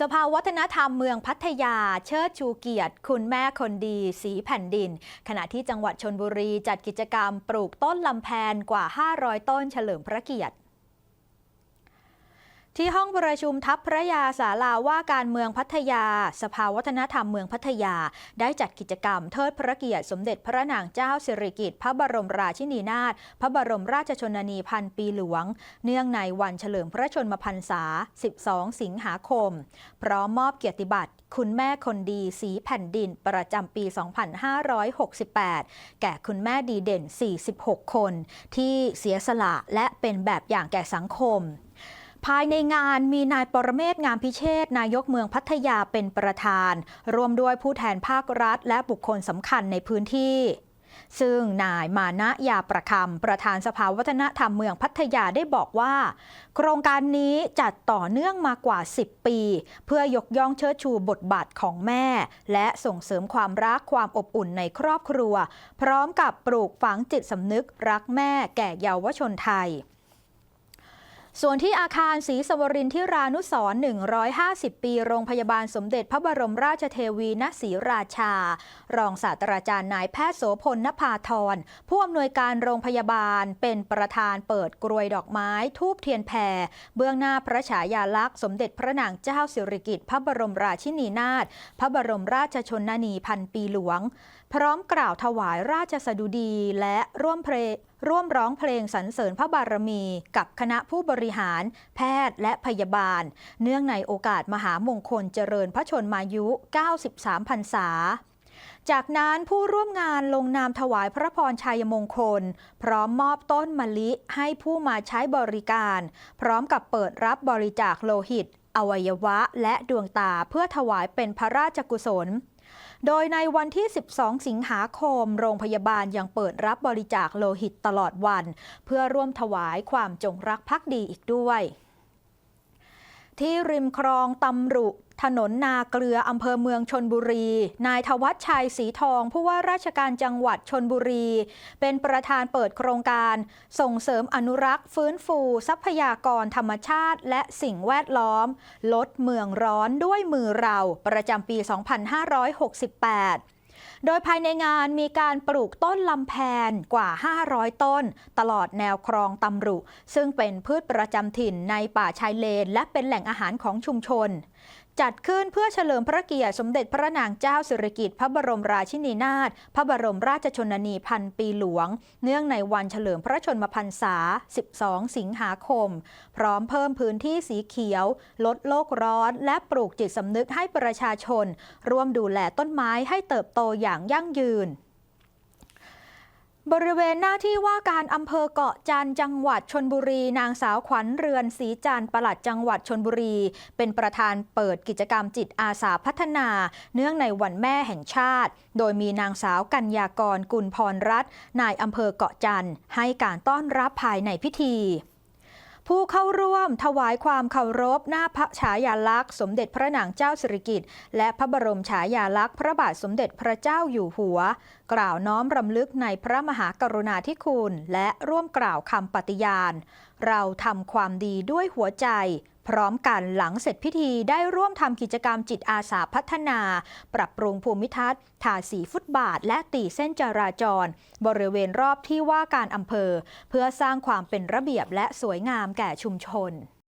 สภาวัฒนธรรมเมืองพัทยา เชิดชูเกียรติ คุณแม่คนดีสีแผ่นดิน ขณะที่จังหวัดชนบุรีจัดกิจกรรมปลูกต้นลำแพนกว่า 500 ต้นเฉลิมพระเกียรติ ที่ห้องประชุมทัพพระยาศาลาว่าการเมืองพัทยา สภาวัฒนธรรมเมืองพัทยา ได้จัดกิจกรรมเทิดพระเกียรติสมเด็จพระนางเจ้าสิริกิติ์พระบรมราชินีนาถพระบรมราชชนนีพันปีหลวง เนื่องในวันเฉลิมพระชนมพรรษา 12 สิงหาคม พร้อมมอบเกียรติบัตรคุณแม่คนดีสีแผ่นดินประจำปี 2568 แก่คุณแม่ดีเด่น 46 คน ที่เสียสละและเป็นแบบอย่างแก่สังคม ภายในงานมีนายปรเมศงามพิเชษนายกเมืองพัทยาเป็นประธานรวมด้วยผู้แทนภาครัฐ และบุคคลสำคัญในพื้นที่ ซึ่งนายมานะยาประคำประธานสภาวัฒนธรรมเมืองพัทยาได้บอกว่า โครงการนี้จัดต่อเนื่องมากว่า 10 ปี เพื่อยกย่องเชิดชูบทบาทของแม่ และส่งเสริมความรักความอบอุ่นในครอบครัว พร้อมกับปลูกฝังจิตสำนึกรักแม่แก่เยาวชนไทย ส่วนที่อาคารศรีสวรินทิรานุสร150 ปี โรงพยาบาลสมเด็จพระบรมราชเทวีณศรีราชา รองศาสตราจารย์นายแพทย์โสพลนภาธรผู้อำนวยการโรงพยาบาลเป็นประธานเปิดกรวยดอกไม้ ทูบเทียนแผ่เบื้องหน้าพระฉายาลักษณ์สมเด็จพระนางเจ้าสิริกิติ์พระบรมราชินีนาถพระบรมราชชนนีพันปีหลวงพร้อมกล่าวถวายราชสดุดีและร่วมเพลงร่วมร้องเพลงสรรเสริญพระบารมี กับคณะผู้บริหาร แพทย์และพยาบาล เนื่องในโอกาสมหามงคลเจริญพระชนมายุ 93พรรษา จากนั้นผู้ร่วมงานลงนามถวายพระพรชัยมงคล พร้อมมอบต้นมะลิให้ผู้มาใช้บริการ พร้อมกับเปิดรับบริจาคโลหิต อวัยวะและดวงตาเพื่อถวายเป็นพระราชกุศล โดยในวันที่ 12 สิงหาคม โรงพยาบาลยังเปิดรับบริจาคโลหิตตลอดวัน เพื่อร่วมถวายความจงรักภักดีอีกด้วย ที่ริมคลองตำรุ ถนนนาเกลืออำเภอเมืองชนบุรี นายทวัชชัยสีทองผู้ว่าราชการจังหวัดชนบุรี เป็นประธานเปิดโครงการ ส่งเสริมอนุรักษ์ ฟื้นฟู ทรัพยากรธรรมชาติ และสิ่งแวดล้อม ลดเมืองร้อนด้วยมือเรา ประจำปี 2568 โดยภายในงานมีการปลูกต้นลำแพนกว่า 500 ต้น ตลอดแนวคลองตำรุ ซึ่งเป็นพืชประจำถิ่นในป่าชายเลน และเป็นแหล่งอาหารของชุมชน จัดขึ้นเพื่อเฉลิมพระเกียรติสมเด็จพระนางเจ้าสิริกิติ์พระบรมราชินีนาถพระบรมราชชนนีพันปีหลวง เนื่องในวันเฉลิมพระชนมพรรษา 12 สิงหาคม พร้อมเพิ่มพื้นที่สีเขียว ลดโลกร้อน และปลูกจิตสำนึกให้ประชาชน ร่วมดูแลต้นไม้ให้เติบโตอย่างยั่งยืน บริเวณหน้าที่ว่าการอำเภอเกาะจันจังหวัดชนบุรี นางสาวขวัญเรือนศรีจันทร์ปลัดจังหวัดชนบุรี เป็นประธานเปิดกิจกรรมจิตอาสาพัฒนา เนื่องในวันแม่แห่งชาติ โดยมีนางสาวกัญญากรกุลพรรัตน์นายอำเภอเกาะจันให้การต้อนรับภายในพิธี ผู้เข้าร่วมถวายความเคารพหน้าพระฉายาลักษณ์ สมเด็จพระนางเจ้าสิริกิติ์และพระบรมฉายาลักษณ์พระบาทสมเด็จพระเจ้าอยู่หัว กล่าวน้อมรำลึกในพระมหากรุณาธิคุณ และร่วมกล่าวคำปฏิญาณ เราทำความดีด้วยหัวใจ พร้อมกันหลังเสร็จพิธีได้ร่วมทำกิจกรรมจิตอาสาพัฒนา ปรับปรุงภูมิทัศน์ทาสีฟุตบาท และตีเส้นจราจร บริเวณรอบที่ว่าการอำเภอ เพื่อสร้างความเป็นระเบียบและสวยงามแก่ชุมชน